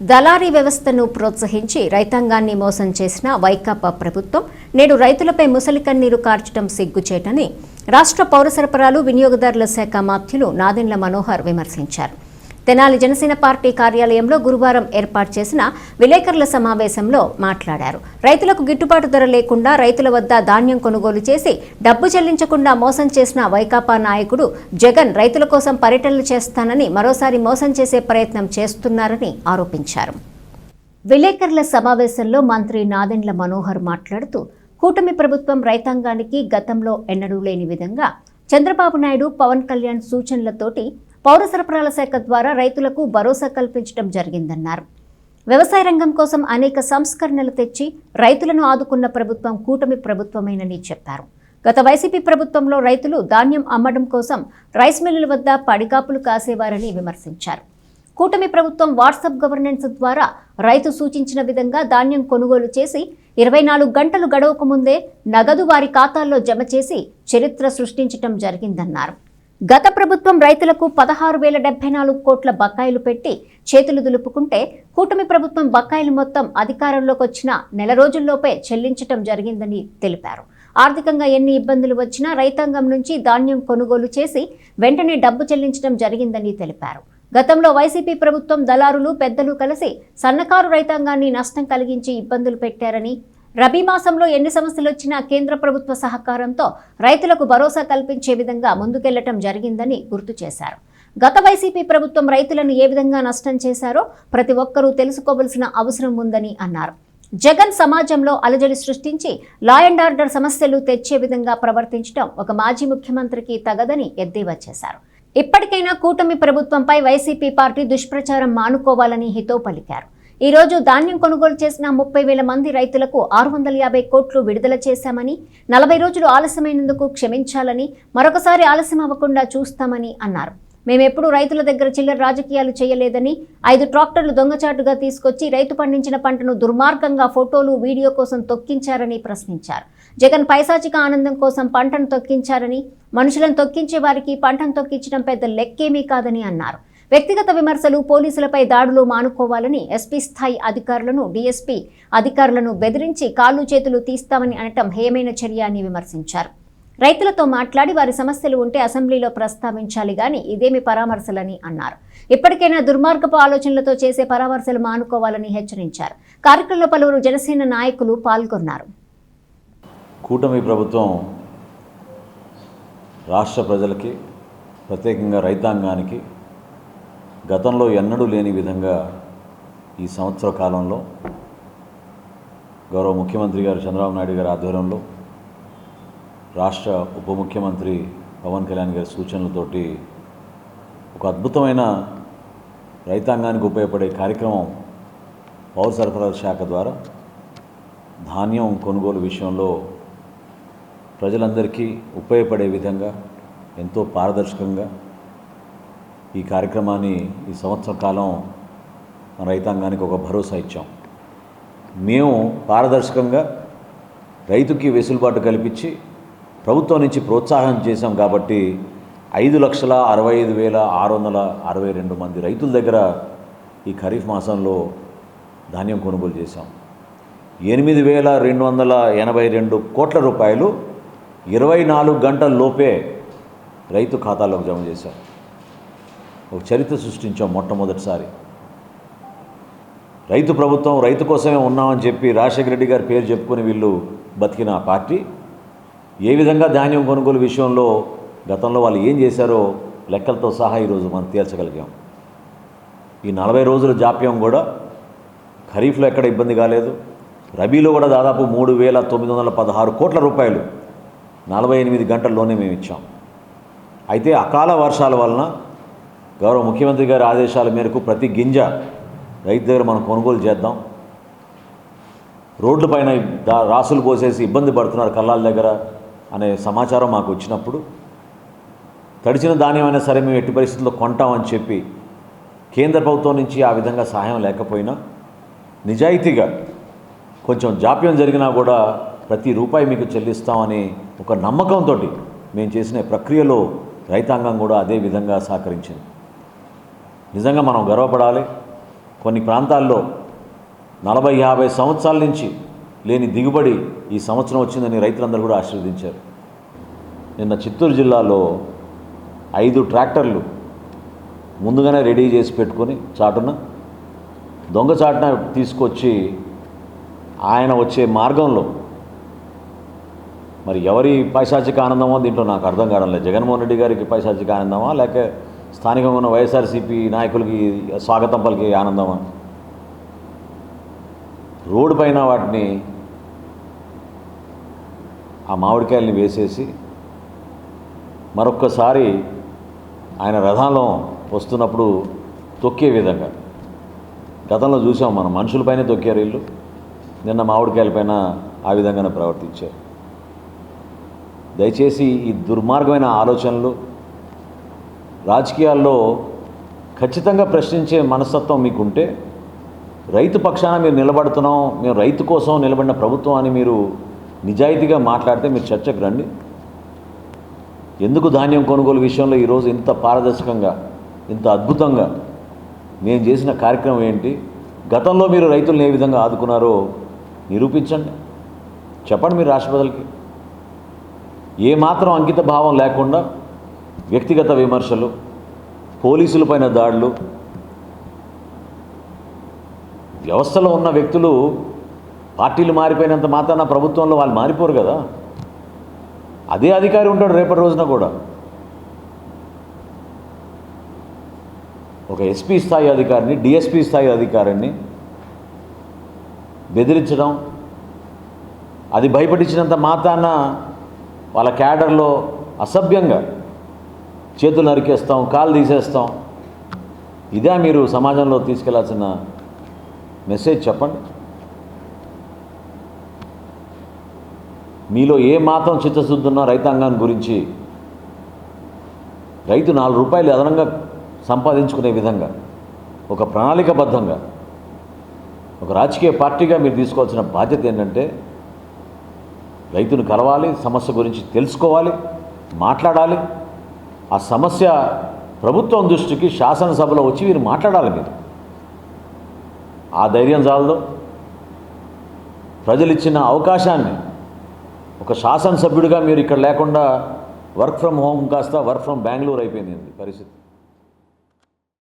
దళారీ వ్యవస్థను ప్రోత్సహించి రైతాంగాన్ని మోసం చేసిన వైకాపా ప్రభుత్వం నేడు రైతులపై ముసలి కన్నీరు కార్చడం సిగ్గుచేటని రాష్ట్ర పౌర సరఫరాలు వినియోగదారుల శాఖ మాధ్యులు నాదెండ్ల మనోహర్ విమర్శించారు. తెనాలి జనసేన పార్టీ కార్యాలయంలో గురువారం ఏర్పాటు చేసిన విలేకరుల సమావేశంలో మాట్లాడారు. రైతులకు గిట్టుబాటు ధర లేకుండా రైతుల వద్ద ధాన్యం కొనుగోలు చేసి డబ్బు చెల్లించకుండా మోసం చేసిన వైకాపా నాయకుడు జగన్ రైతుల కోసం పర్యటనలు చేస్తానని మరోసారి మోసం చేసే ప్రయత్నం చేస్తున్నారని ఆరోపించారు. విలేకరుల సమావేశంలో మంత్రి నాదెండ్ల మనోహర్ మాట్లాడుతూ కూటమి ప్రభుత్వం రైతాంగానికి గతంలో ఎన్నడూ లేని విధంగా చంద్రబాబు నాయుడు పవన్ కళ్యాణ్ సూచనలతోటి పౌర సరఫరాల శాఖ ద్వారా రైతులకు భరోసా కల్పించడం జరిగిందన్నారు. వ్యవసాయ రంగం కోసం అనేక సంస్కరణలు తెచ్చి రైతులను ఆదుకున్న ప్రభుత్వం కూటమి ప్రభుత్వమేనని చెప్పారు. గత వైసీపీ ప్రభుత్వంలో రైతులు ధాన్యం అమ్మడం కోసం రైస్ మిల్లుల వద్ద పడిగాపులు కాసేవారని విమర్శించారు. కూటమి ప్రభుత్వం వాట్సాప్ గవర్నెన్స్ ద్వారా రైతు సూచించిన విధంగా ధాన్యం కొనుగోలు చేసి ఇరవై నాలుగు గంటలు గడవక ముందే నగదు వారి ఖాతాల్లో జమ చేసి చరిత్ర సృష్టించటం జరిగిందన్నారు. గత ప్రభుత్వం రైతులకు పదహారు వేల డెబ్బై నాలుగు కోట్ల బకాయిలు పెట్టి చేతులు దులుపుకుంటే కూటమి ప్రభుత్వం బకాయిలు మొత్తం అధికారంలోకి వచ్చిన నెల రోజుల్లోపే చెల్లించటం జరిగిందని తెలిపారు. ఆర్థికంగా ఎన్ని ఇబ్బందులు వచ్చినా రైతాంగం నుంచి ధాన్యం కొనుగోలు చేసి వెంటనే డబ్బు చెల్లించడం జరిగిందని తెలిపారు. గతంలో వైసీపీ ప్రభుత్వం దళారులు పెద్దలు కలిసి సన్నకారు రైతాంగాన్ని నష్టం కలిగించి ఇబ్బందులు పెట్టారని రబీ మాసంలో ఎన్ని సమస్యలు వచ్చినా కేంద్ర ప్రభుత్వ సహకారంతో రైతులకు భరోసా కల్పించే విధంగా ముందుకెళ్ళటం జరిగిందని గుర్తు చేశారు. గత వైసీపీ ప్రభుత్వం రైతులను ఏ విధంగా నష్టం చేశారో ప్రతి ఒక్కరూ తెలుసుకోవలసిన అవసరం ఉందని అన్నారు. జగన్ సమాజంలో అలజడి సృష్టించి లా అండ్ ఆర్డర్ సమస్యలు తెచ్చే విధంగా ప్రవర్తించడం ఒక మాజీ ముఖ్యమంత్రికి తగదని ఎద్దేవా చేశారు. ఇప్పటికైనా కూటమి ప్రభుత్వంపై వైసీపీ పార్టీ దుష్ప్రచారం మానుకోవాలని హితో పలికారు. ఈ రోజు ధాన్యం కొనుగోలు చేసిన ముప్పై వేల మంది రైతులకు ఆరు వందల యాభై కోట్లు విడుదల చేశామని నలభై రోజులు ఆలస్యమైనందుకు క్షమించాలని మరొకసారి ఆలస్యం అవ్వకుండా చూస్తామని అన్నారు. మేమెప్పుడు రైతుల దగ్గర చిల్లర రాజకీయాలు చేయలేదని ఐదు ట్రాక్టర్లు దొంగచాటుగా తీసుకొచ్చి రైతు పండించిన పంటను దుర్మార్గంగా ఫోటోలు వీడియో కోసం తొక్కించారని ప్రశ్నించారు. జగన్ పైశాచిక ఆనందం కోసం పంటను తొక్కించారని మనుషులను తొక్కించే వారికి పంటను తొక్కించడం పెద్ద లెక్కేమీ కాదని అన్నారు. వ్యక్తిగత విమర్శలు పోలీసులపై దాడులు మానుకోవాలని ఎస్పీ స్థాయి అధికారులను డీఎస్పీ అధికారులను బెదిరించి కాళ్ళు చేతులు తీస్తామని అనటం హేయమైన చర్య అని విమర్శించారు. రైతులతో మాట్లాడి వారి సమస్యలు ఉంటే అసెంబ్లీలో ప్రస్తావించాలి గాని ఇదేమి పరామర్శలని అన్నారు. ఇప్పటికైనా దుర్మార్గపు ఆలోచనలతో చేసే పరామర్శలు మానుకోవాలని హెచ్చరించారు. కార్యక్రమంలో పలువురు జనసేన నాయకులు పాల్గొన్నారు. కూటమి ప్రభుత్వం రాష్ట్ర ప్రజలకి ప్రత్యేకంగా రైతాంగానికి గతంలో ఎన్నడూ లేని విధంగా ఈ సంవత్సర కాలంలో గౌరవ ముఖ్యమంత్రి గారు చంద్రబాబు నాయుడు గారి ఆధ్వర్యంలో రాష్ట్ర ఉప ముఖ్యమంత్రి పవన్ కళ్యాణ్ గారి సూచనలతోటి ఒక అద్భుతమైన రైతాంగానికి ఉపయోగపడే కార్యక్రమం పౌర సరఫరాల శాఖ ద్వారా ధాన్యం కొనుగోలు విషయంలో ప్రజలందరికీ ఉపయోగపడే విధంగా ఎంతో పారదర్శకంగా ఈ కార్యక్రమాన్ని ఈ సంవత్సర కాలం మన రైతాంగానికి ఒక భరోసా ఇచ్చాం. మేము పారదర్శకంగా రైతుకి వెసులుబాటు కల్పించి ప్రభుత్వం నుంచి ప్రోత్సాహం చేశాం కాబట్టి ఐదు లక్షల అరవై ఐదు వేల ఆరు వందల అరవై రెండు మంది రైతుల దగ్గర ఈ ఖరీఫ్ మాసంలో ధాన్యం కొనుగోలు చేశాం. ఎనిమిది వేల రెండు వందల ఎనభై రెండు కోట్ల రూపాయలు ఇరవై నాలుగు గంటల లోపే రైతు ఖాతాలోకి జమ చేశాం ఒక చరిత్ర సృష్టించాం మొట్టమొదటిసారి. రైతు ప్రభుత్వం రైతు కోసమే ఉన్నామని చెప్పి రాజశేఖర రెడ్డి గారి పేరు చెప్పుకుని వీళ్ళు బతికిన ఆ పార్టీ. ఏ విధంగా ధాన్యం కొనుగోలు విషయంలో గతంలో వాళ్ళు ఏం చేశారో లెక్కలతో సహా ఈరోజు మనం తేల్చగలిగాం. ఈ నలభై రోజుల జాప్యం కూడా ఖరీఫ్లో ఎక్కడ ఇబ్బంది కాలేదు. రబీలో కూడా దాదాపు మూడు వేల తొమ్మిది వందల పదహారు కోట్ల రూపాయలు నలభై ఎనిమిది గంటల్లోనే మేము ఇచ్చాం. అయితే అకాల వర్షాల వలన గౌరవ ముఖ్యమంత్రి గారి ఆదేశాల మేరకు ప్రతి గింజ రైతు దగ్గర మనం కొనుగోలు చేద్దాం. రోడ్లపైన రాసులు పోసేసి ఇబ్బంది పడుతున్నారు కళ్ళాల దగ్గర అనే సమాచారం మాకు వచ్చినప్పుడు తడిచిన ధాన్యం అయినా సరే మేము ఎట్టి పరిస్థితుల్లో కొంటామని చెప్పి కేంద్ర ప్రభుత్వం నుంచి ఆ విధంగా సహాయం లేకపోయినా నిజాయితీగా కొంచెం జాప్యం జరిగినా కూడా ప్రతి రూపాయి మీకు చెల్లిస్తామని ఒక నమ్మకంతో మేము చేసిన ప్రక్రియలో రైతాంగం కూడా అదే విధంగా సహకరించింది. నిజంగా మనం గర్వపడాలి. కొన్ని ప్రాంతాల్లో నలభై యాభై సంవత్సరాల నుంచి లేని దిగుబడి ఈ సంవత్సరం వచ్చిందని రైతులందరూ కూడా ఆశీర్వదించారు. నిన్న చిత్తూరు జిల్లాలో ఐదు ట్రాక్టర్లు ముందుగానే రెడీ చేసి పెట్టుకొని చాటున దొంగ చాటున తీసుకొచ్చి ఆయన వచ్చే మార్గంలో మరి ఎవరి పైశాచిక ఆనందమో దీంట్లో నాకు అర్థం కావడం లేదు. జగన్మోహన్ రెడ్డి గారికి పైశాచిక ఆనందమా లేక స్థానికంగా ఉన్న వైఎస్ఆర్సీపీ నాయకులకి స్వాగతం పలికి ఆనందమా? రోడ్డు పైన వాటిని ఆ మామిడికాయల్ని వేసేసి మరొక్కసారి ఆయన రథంలో వస్తున్నప్పుడు తొక్కే విధంగా. గతంలో చూసాం మనం మనుషులపైనే తొక్కారు వీళ్ళు. నిన్న మామిడికాయలపైన ఆ విధంగానే ప్రవర్తించారు. దయచేసి ఈ దుర్మార్గమైన ఆలోచనలు రాజకీయాల్లో ఖచ్చితంగా ప్రశ్నించే మనస్తత్వం మీకుంటే రైతు పక్షాన మీరు నిలబడుతున్నాం మేము రైతు కోసం నిలబడిన ప్రభుత్వం అని మీరు నిజాయితీగా మాట్లాడితే మీరు చర్చకు రండి. ఎందుకు ధాన్యం కొనుగోలు విషయంలో ఈరోజు ఇంత పారదర్శకంగా ఇంత అద్భుతంగా నేను చేసిన కార్యక్రమం ఏంటి? గతంలో మీరు రైతులను ఏ విధంగా ఆదుకున్నారో నిరూపించండి. చెప్పండి మీరు రాష్ట్రపతికి ఏమాత్రం అంకిత భావం లేకుండా వ్యక్తిగత విమర్శలు పోలీసులపైన దాడులు. వ్యవస్థలో ఉన్న వ్యక్తులు పార్టీలు మారిపోయినంత మాత్రాన ప్రభుత్వంలో వాళ్ళు మారిపోరు కదా. అదే అధికారి ఉంటాడు రేపటి రోజున కూడా. ఒక ఎస్పీ స్థాయి అధికారిని డిఎస్పీ స్థాయి అధికారిని బెదిరించడం అది భయపడించినంత మాత్రాన వాళ్ళ క్యాడర్లో అసభ్యంగా చేతులు నరికేస్తాం కాలు తీసేస్తాం. ఇదే మీరు సమాజంలో తీసుకెళ్ళాల్సిన మెసేజ్ చెప్పండి. మీలో ఏ మాత్రం చిత్తశుద్ధున్నా రైతాంగాన్ని గురించి రైతు నాలుగు రూపాయలు అదనంగా సంపాదించుకునే విధంగా ఒక ప్రణాళికబద్ధంగా ఒక రాజకీయ పార్టీగా మీరు తీసుకోవాల్సిన బాధ్యత ఏంటంటే రైతును కలవాలి సమస్య గురించి తెలుసుకోవాలి మాట్లాడాలి ఆ సమస్య ప్రభుత్వం దృష్టికి శాసనసభలో వచ్చి మీరు మాట్లాడాలి మీరు. ఆ ధైర్యం చాలదు. ప్రజలు ఇచ్చిన అవకాశాన్ని ఒక శాసనసభ్యుడిగా మీరు ఇక్కడ లేకుండా వర్క్ ఫ్రమ్ హోమ్ కాస్త వర్క్ ఫ్రమ్ బెంగళూరు అయిపోయింది పరిస్థితి.